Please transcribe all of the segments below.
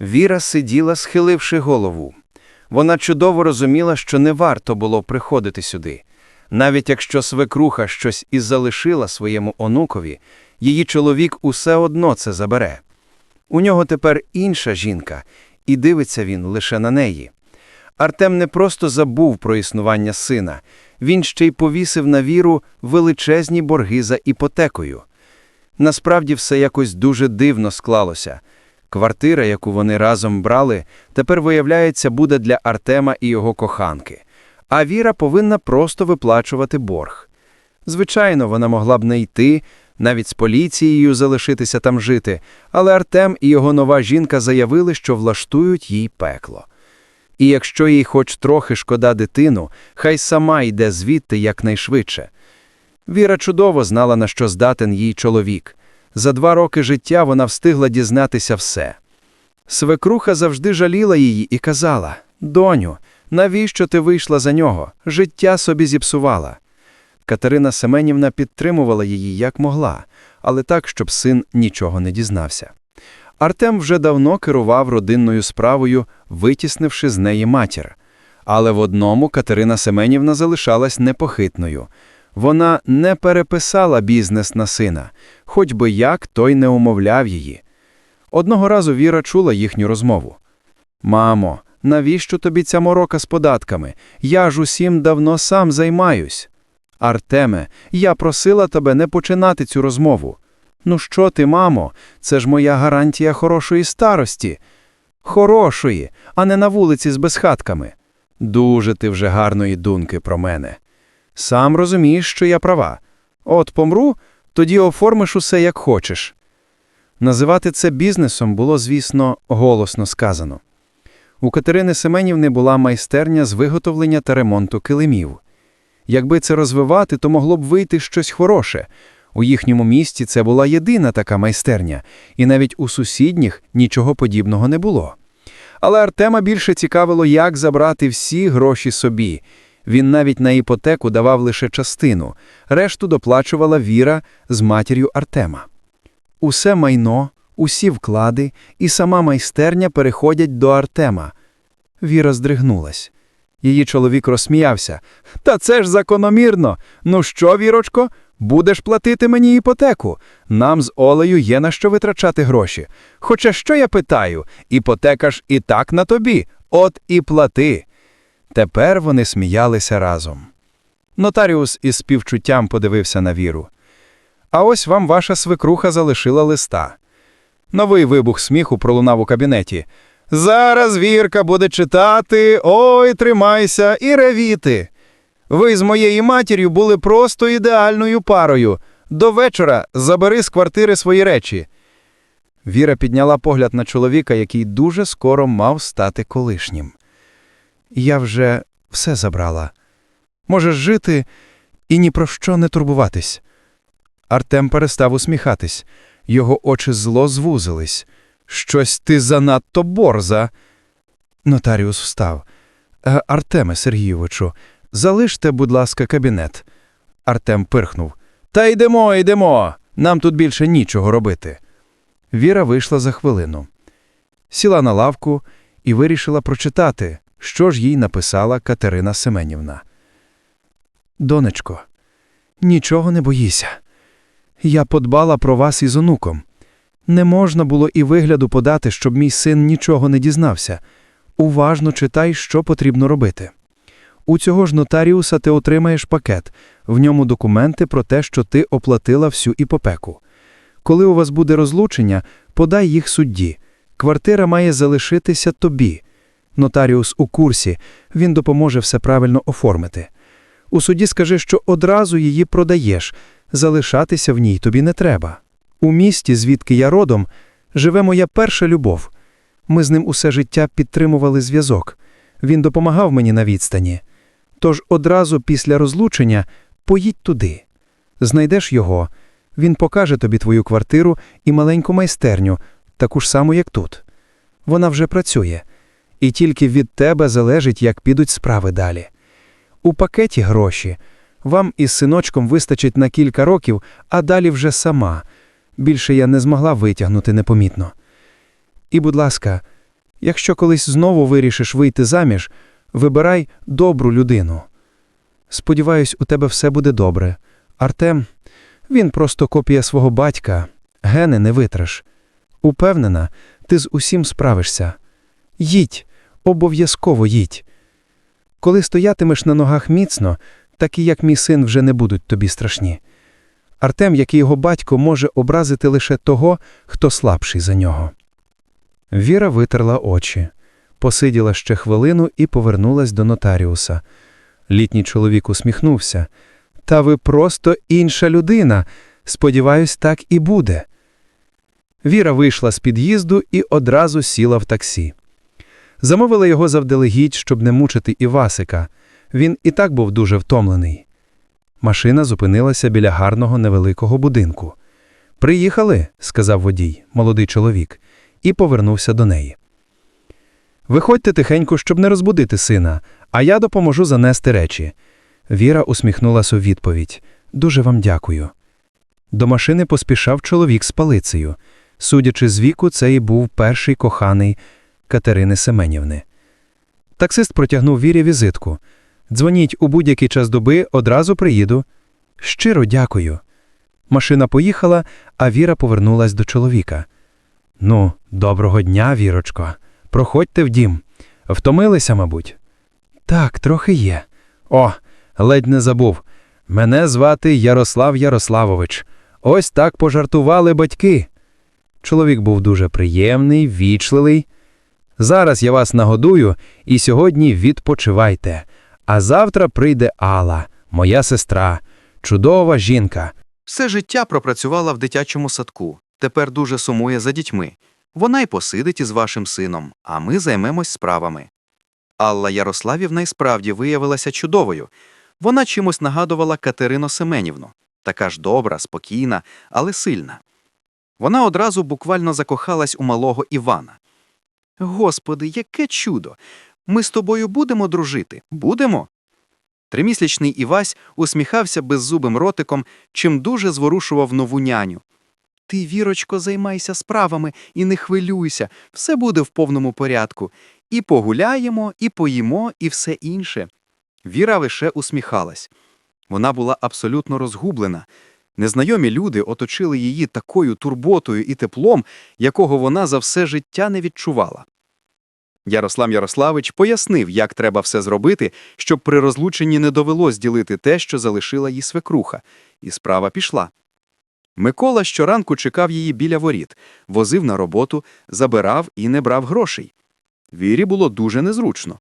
Віра сиділа, схиливши голову. Вона чудово розуміла, що не варто було приходити сюди. Навіть якщо свекруха щось і залишила своєму онукові, її чоловік усе одно це забере. У нього тепер інша жінка, і дивиться він лише на неї. Артем не просто забув про існування сина, він ще й повісив на віру величезні борги за іпотекою. Насправді все якось дуже дивно склалося. Квартира, яку вони разом брали, тепер, виявляється, буде для Артема і його коханки. А Віра повинна просто виплачувати борг. Звичайно, вона могла б не йти, навіть з поліцією залишитися там жити, але Артем і його нова жінка заявили, що влаштують їй пекло. І якщо їй хоч трохи шкода дитину, хай сама йде звідти якнайшвидше. Віра чудово знала, на що здатен їй чоловік. За два роки життя вона встигла дізнатися все. Свекруха завжди жаліла її і казала: Доню, навіщо ти вийшла за нього? Життя собі зіпсувала. Катерина Семенівна підтримувала її як могла, але так, щоб син нічого не дізнався. Артем вже давно керував родинною справою, витіснивши з неї матір. Але в одному Катерина Семенівна залишалась непохитною. Вона не переписала бізнес на сина, хоч би як той не умовляв її. Одного разу Віра чула їхню розмову. Мамо, навіщо тобі ця морока з податками? Я ж усім давно сам займаюсь. Артеме, я просила тебе не починати цю розмову. Ну що ти, мамо, це ж моя гарантія хорошої старості. Хорошої, а не на вулиці з безхатками. Дуже ти вже гарної думки про мене. Сам розумієш, що я права. От помру, тоді оформиш усе як хочеш. Називати це бізнесом було, звісно, голосно сказано. У Катерини Семенівни була майстерня з виготовлення та ремонту килимів. Якби це розвивати, то могло б вийти щось хороше. У їхньому місті це була єдина така майстерня, і навіть у сусідніх нічого подібного не було. Але Артема більше цікавило, як забрати всі гроші собі. Він навіть на іпотеку давав лише частину, решту доплачувала Віра з матір'ю Артема. Усе майно, усі вклади і сама майстерня переходять до Артема. Віра здригнулась. Її чоловік розсміявся. Та це ж закономірно. Ну що, Вірочко, будеш платити мені іпотеку? Нам з Олею є на що витрачати гроші. Хоча що я питаю, іпотека ж і так на тобі, от і плати. Тепер вони сміялися разом. Нотаріус із співчуттям подивився на віру. А ось вам ваша свекруха залишила листа. Новий вибух сміху пролунав у кабінеті. Зараз Вірка буде читати, ой, тримайся і ревіти. Ви з моєю матір'ю були просто ідеальною парою. До вечора забери з квартири свої речі. Віра підняла погляд на чоловіка, який дуже скоро мав стати колишнім. Я вже все забрала. Можеш жити і ні про що не турбуватись. Артем перестав усміхатись. Його очі зло звузились. Щось ти занадто борза. Нотаріус встав. «Е, Артеме Сергійовичу, залиште, будь ласка, кабінет. Артем пирхнув. Та йдемо, йдемо. Нам тут більше нічого робити. Віра вийшла за хвилину. Сіла на лавку і вирішила прочитати, що ж їй написала Катерина Семенівна. Донечко, нічого не боїся. Я подбала про вас із онуком. Не можна було і вигляду подати, щоб мій син нічого не дізнався. Уважно читай, що потрібно робити. У цього ж нотаріуса ти отримаєш пакет, в ньому документи про те, що ти оплатила всю іпопеку. Коли у вас буде розлучення, подай їх судді. Квартира має залишитися тобі. Нотаріус у курсі, він допоможе все правильно оформити. У суді скажи, що одразу її продаєш, залишатися в ній тобі не треба. У місті, звідки я родом, живе моя перша любов. Ми з ним усе життя підтримували зв'язок. Він допомагав мені на відстані. Тож одразу після розлучення поїдь туди. Знайдеш його, він покаже тобі твою квартиру і маленьку майстерню, таку ж саму, як тут. Вона вже працює, і тільки від тебе залежить, як підуть справи далі. У пакеті гроші. Вам із синочком вистачить на кілька років, а далі вже сама. Більше я не змогла витягнути непомітно. І, будь ласка, Якщо колись знову вирішиш вийти заміж, вибирай добру людину. Сподіваюсь, у тебе все буде добре. Артем, він просто копія свого батька, гени не витраш. Упевнена, ти з усім справишся. Їдь, обов'язково їдь. Коли стоятимеш на ногах міцно, такі, як мій син, вже не будуть тобі страшні. Артем, як і його батько, може образити лише того, хто слабший за нього. Віра витерла очі, посиділа ще хвилину і повернулась до нотаріуса. Літній чоловік усміхнувся. Та ви просто інша людина. Сподіваюсь, так і буде. Віра вийшла з під'їзду і одразу сіла в таксі. Замовила його завдалегідь, щоб не мучити Івасика. Він і так був дуже втомлений. Машина зупинилася біля гарного невеликого будинку. Приїхали, сказав водій, молодий чоловік, і повернувся до неї. Виходьте тихенько, щоб не розбудити сина, а я допоможу занести речі. Віра усміхнулася у відповідь. Дуже вам дякую. До машини поспішав чоловік з палицею. Судячи з віку, це і був перший коханий Катерини Семенівни. Таксист протягнув Вірі візитку. Дзвоніть у будь-який час доби, одразу приїду. Щиро дякую. Машина поїхала, а Віра повернулась до чоловіка. Ну, доброго дня, Вірочко. Проходьте в дім. Втомилися, мабуть. Так, трохи є. О, ледь не забув. Мене звати Ярослав Ярославович. Ось так пожартували батьки. Чоловік був дуже приємний, вічливий. Зараз я вас нагодую і сьогодні відпочивайте. А завтра прийде Алла, моя сестра, чудова жінка. Все життя пропрацювала в дитячому садку. Тепер дуже сумує за дітьми. Вона й посидить із вашим сином, а ми займемось справами. Алла Ярославівна й справді виявилася чудовою. Вона чимось нагадувала Катерину Семенівну. Така ж добра, спокійна, але сильна. Вона одразу буквально закохалась у малого Івана. Господи, яке чудо! Ми з тобою будемо дружити? Будемо? Тримісячний Івась усміхався беззубим ротиком, чим дуже зворушував нову няню. Ти, Вірочко, займайся справами і не хвилюйся, все буде в повному порядку. І погуляємо, і поїмо, і все інше. Віра лише усміхалась. Вона була абсолютно розгублена. Незнайомі люди оточили її такою турботою і теплом, якого вона за все життя не відчувала. Ярослав Ярославич пояснив, як треба все зробити, щоб при розлученні не довелось ділити те, що залишила їй свекруха, і справа пішла. Микола щоранку чекав її біля воріт, возив на роботу, забирав і не брав грошей. Вірі було дуже незручно.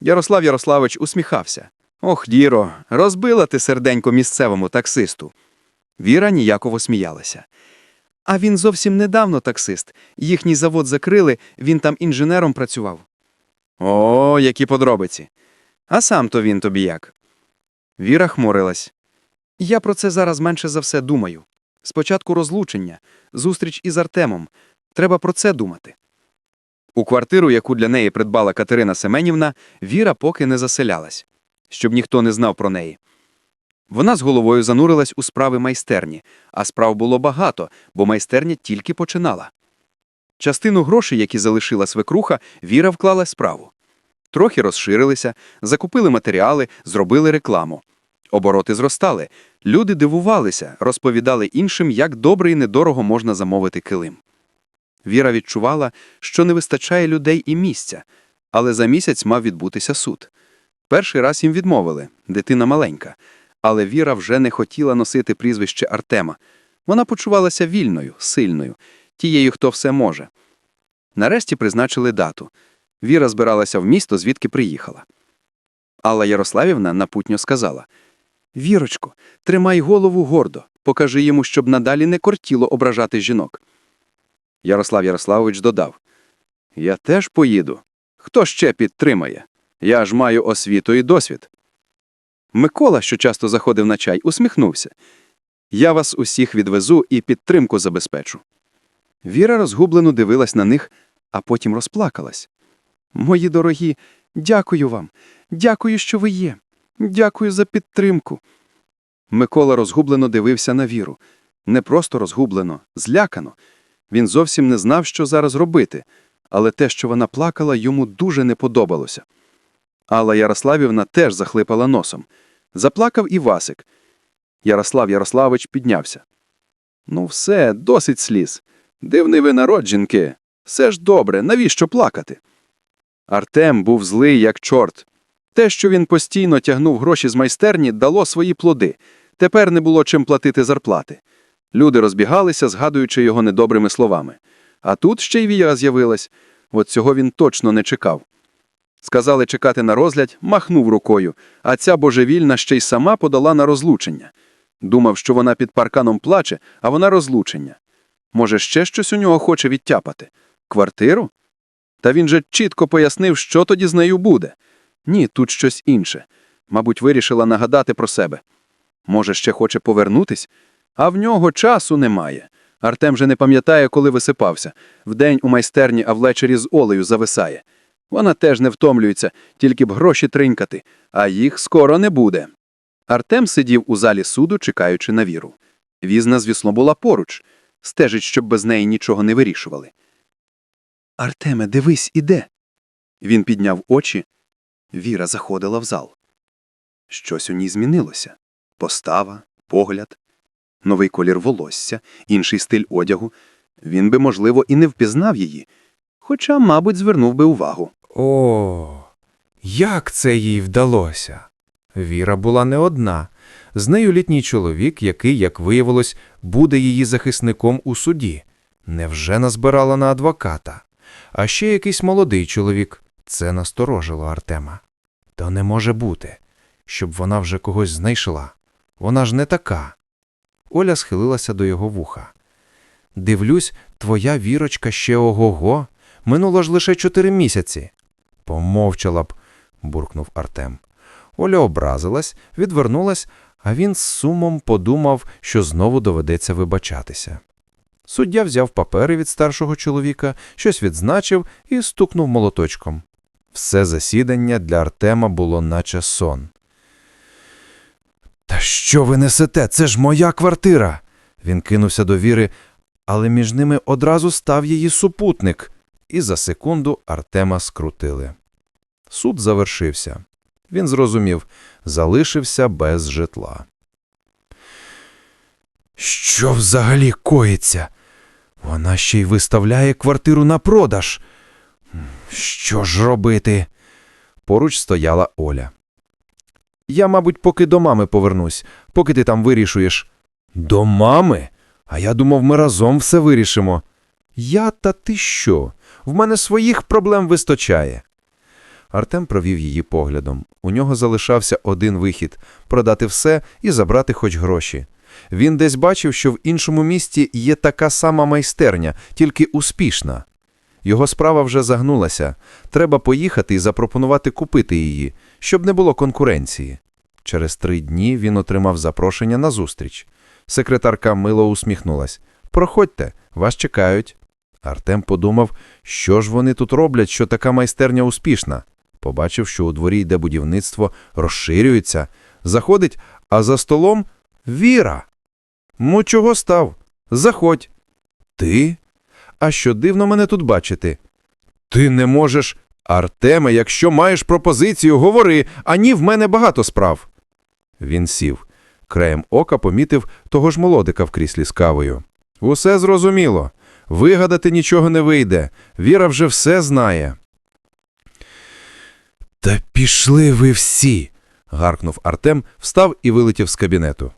Ярослав Ярославич усміхався. Ох, Діро, розбила ти серденько місцевому таксисту. Віра ніяково сміялася. А він зовсім недавно таксист. Їхній завод закрили, він там інженером працював. О, які подробиці. А сам то він тобі як? Віра хмурилась. Я про це зараз менше за все думаю. Спочатку розлучення, зустріч із Артемом. Треба про це думати. У квартиру, яку для неї придбала Катерина Семенівна, Віра поки не заселялась, щоб ніхто не знав про неї. Вона з головою занурилась у справи майстерні, а справ було багато, бо майстерня тільки починала. Частину грошей, які залишила свекруха, Віра вклала справу. Трохи розширилися, закупили матеріали, зробили рекламу. Обороти зростали. Люди дивувалися, розповідали іншим, як добре і недорого можна замовити килим. Віра відчувала, що не вистачає людей і місця, але за місяць мав відбутися суд. Перший раз їм відмовили дитина маленька, але Віра вже не хотіла носити прізвище Артема. Вона почувалася вільною, сильною, тією, хто все може. Нарешті призначили дату. Віра збиралася в місто, звідки приїхала. Алла Ярославівна напутньо сказала: Вірочко, тримай голову гордо, покажи йому, щоб надалі не кортіло ображати жінок. Ярослав Ярославович додав: Я теж поїду. Хто ще підтримає? Я ж маю освіту і досвід. Микола, що часто заходив на чай, усміхнувся. Я вас усіх відвезу і підтримку забезпечу. Віра розгублено дивилась на них, а потім розплакалась. Мої дорогі, дякую вам, дякую, що ви є. Дякую за підтримку. Микола розгублено дивився на віру. Не просто розгублено, злякано. Він зовсім не знав, що зараз робити. але те, що вона плакала, йому дуже не подобалося. Алла Ярославівна теж захлипала носом. Заплакав і Васик. Ярослав Ярославович піднявся. Ну, все, досить сліз. Дивний ви народ, жінки. Все ж добре, навіщо плакати? Артем був злий, як чорт. Те, що він постійно тягнув гроші з майстерні, дало свої плоди. Тепер не було чим платити зарплати. Люди розбігалися, згадуючи його недобрими словами. А тут ще й Віра з'явилась. От цього він точно не чекав. Сказали чекати на розгляд, махнув рукою, а ця божевільна ще й сама подала на розлучення. Думав, що вона під парканом плаче, а вона розлучення. Може, ще щось у нього хоче відтяпати? Квартиру? Та він же чітко пояснив, що тоді з нею буде. Ні, тут щось інше. Мабуть, вирішила нагадати про себе. Може, ще хоче повернутись? А в нього часу немає. Артем же не пам'ятає, коли висипався. Вдень у майстерні, а ввечері з олею зависає. Вона теж не втомлюється, тільки б гроші тринькати, а їх скоро не буде. Артем сидів у залі суду, чекаючи на віру. Візна, звісно, була поруч, стежить, щоб без неї нічого не вирішували. Артеме, дивись, іде. Він підняв очі. Віра заходила в зал. Щось у ній змінилося постава, погляд, новий колір волосся, інший стиль одягу. Він би, можливо, і не впізнав її, хоча, мабуть, звернув би увагу. О, як це їй вдалося? Віра була не одна. З нею літній чоловік, який, як виявилось, буде її захисником у суді. Невже назбирала на адвоката? А ще якийсь молодий чоловік. Це насторожило Артема. То не може бути, щоб вона вже когось знайшла. Вона ж не така. Оля схилилася до його вуха. Дивлюсь, твоя вірочка ще ого-го. Минуло ж лише чотири місяці. Помовчала б, буркнув Артем. Оля образилась, відвернулась, а він з сумом подумав, що знову доведеться вибачатися. Суддя взяв папери від старшого чоловіка, щось відзначив і стукнув молоточком. Все засідання для Артема було наче сон. Та що ви несете? Це ж моя квартира. Він кинувся до віри, але між ними одразу став її супутник, і за секунду Артема скрутили. Суд завершився. Він зрозумів, залишився без житла. Що взагалі коїться? Вона ще й виставляє квартиру на продаж. Що ж робити? Поруч стояла Оля. Я, мабуть, поки до мами повернусь, поки ти там вирішуєш. До мами? А я думав, ми разом все вирішимо. Я та ти що? В мене своїх проблем вистачає. Артем провів її поглядом. У нього залишався один вихід продати все і забрати хоч гроші. Він десь бачив, що в іншому місті є така сама майстерня, тільки успішна. Його справа вже загнулася. Треба поїхати і запропонувати купити її, щоб не було конкуренції. Через три дні він отримав запрошення на зустріч. Секретарка мило усміхнулась. Проходьте, вас чекають. Артем подумав, що ж вони тут роблять, що така майстерня успішна. Побачив, що у дворі йде будівництво, розширюється. Заходить, а за столом Віра. Ну, чого став? Заходь. Ти? А що дивно мене тут бачити? Ти не можеш. Артеме, якщо маєш пропозицію, говори, а ні, в мене багато справ. Він сів. Краєм ока помітив того ж молодика в кріслі з кавою. Усе зрозуміло. Вигадати нічого не вийде. Віра вже все знає. Та пішли ви всі. гаркнув Артем, встав і вилетів з кабінету.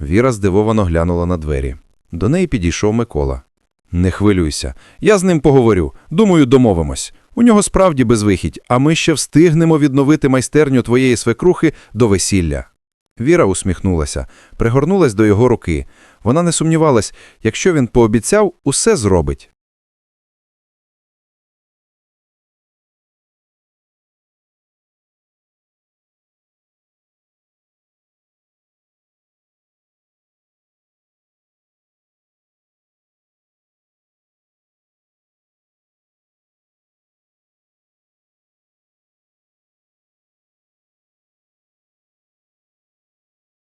Віра здивовано глянула на двері. До неї підійшов Микола. Не хвилюйся, я з ним поговорю. Думаю, домовимось. У нього справді безвихідь, а ми ще встигнемо відновити майстерню твоєї свекрухи до весілля. Віра усміхнулася, пригорнулась до його руки. Вона не сумнівалась, якщо він пообіцяв, усе зробить.